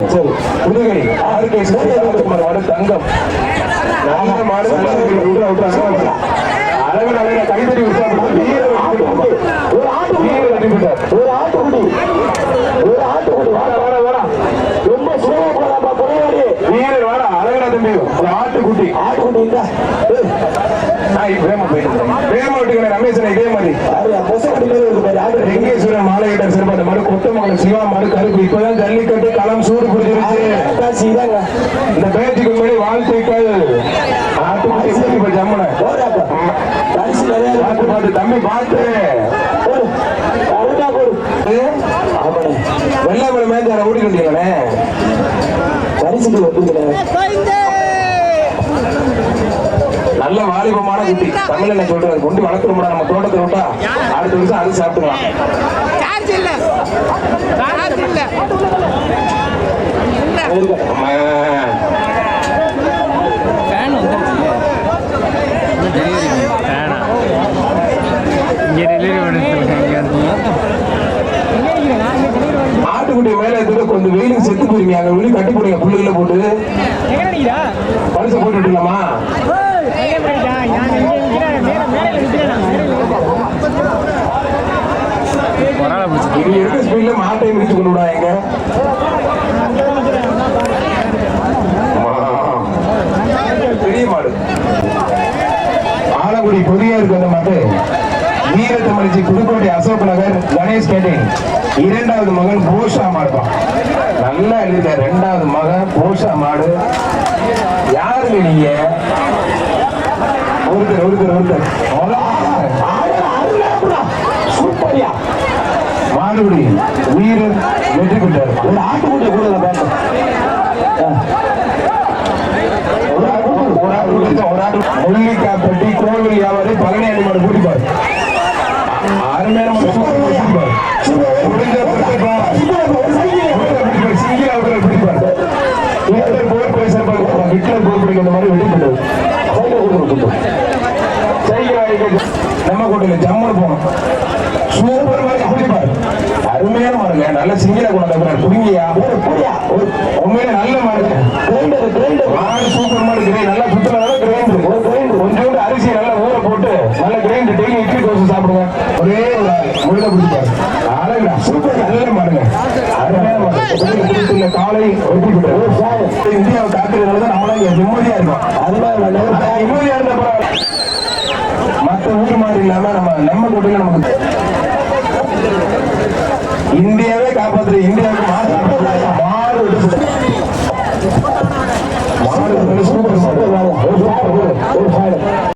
Pudugai RK Sukumar மாடு தங்கம். நல்ல மாடு நல்ல விட்டு விட்டுறாங்க அழகு அழகா கைதறி விட்டு வீர ஒரு ஆட்டு வீர வெற்றி பெற்றார் ஒரு ஆட்டுக்குடி ஒரு ஆட்டுக்குடி வாடா வாடா வாடா. ரொம்ப சுலபமா போறாப்பா பொறையாடி வீரர் வாடா. அழகா தம்பி. ஒரு ஆட்டுக்குட்டி நான் இதே மாதிரி. ஆட்டு சிறப்பான மாடு கொட்டமங்கலம் சிவா மாடு கருப்பு இப்பதான் ஜல்லிக்கட்டு தம்பி பார்த்து வெள்ளாமலை மேஞ்சார ஓடி வந்தீங்களே நல்ல வாலிபமான குட்டி. தமிழ் என்ன சொல்றாரு. கொண்டு வளர்க்கணும்டா நம்ம தோட்டத்தை விட்டா. அடுத்த வருஷம் அது சாப்பிட்டுக்கலாம். போடுங்க புல்லுகளை போட்டு பரிசு போட்டு விட்டுலாமா இது இருக்க ஸ்பீட்ல மாட்டை மிதிச்சு கொண்டு விடாங்க வீரத்தமிழ்ச்சி புதுக்கோட்டை அசோக் நகர் கணேஷ் கேட்டேன். இரண்டாவது மகன் போஷா மாடுதான் நல்லா எழுத ரெண்டாவது மகன் போஷா மாடு. யாருங்க நீங்க? ஒருத்தர் ஒருத்தர் ஒருத்தர். சூப்பரியா. மாடுபடி வெற்றி பெற்றார் ஒரு ஆட்டுக்குடி கூட ஒரு ஒரு பண்ணுது. சைக்கிள் வாங்கிக்க. நம்ம கோட்டையில ஜம்முன்னு போகணும் சூப்பர் மாதிரி பிடிப்பார். அருமையான மாடுங்க. நல்ல சிங்கிளா கொண்டு வந்தாரு புடிங்கயா புரியா ஒரு உண்மையில நல்ல மாடுங்க மாடு சூப்பர் மாடு கிரைண்ட் நல்லா ஒரு கிரைண்ட் கொஞ்சோண்டு அரிசி நல்லா ஊற போட்டு நல்ல கிரைண்ட் டெய்லி இட்லி தோசை சாப்பிடுங்க. ஒரே முழுத பிடிப்பாரு அழகுடா சூப்பர் நல்ல மாடுங்க காலை இந்தியாவை காக்கிறதுனால தான் நம்மளால இங்க நிம்மதியா இருக்கும். அதனால ஆனா நிம்மதியா இருந்த மத்த ஊர் மாதிரி இல்லாம நம்ம நம்ம கூட்டல நமக்கு இந்தியாவே காப்பாத்துற இந்தியாவுக்கு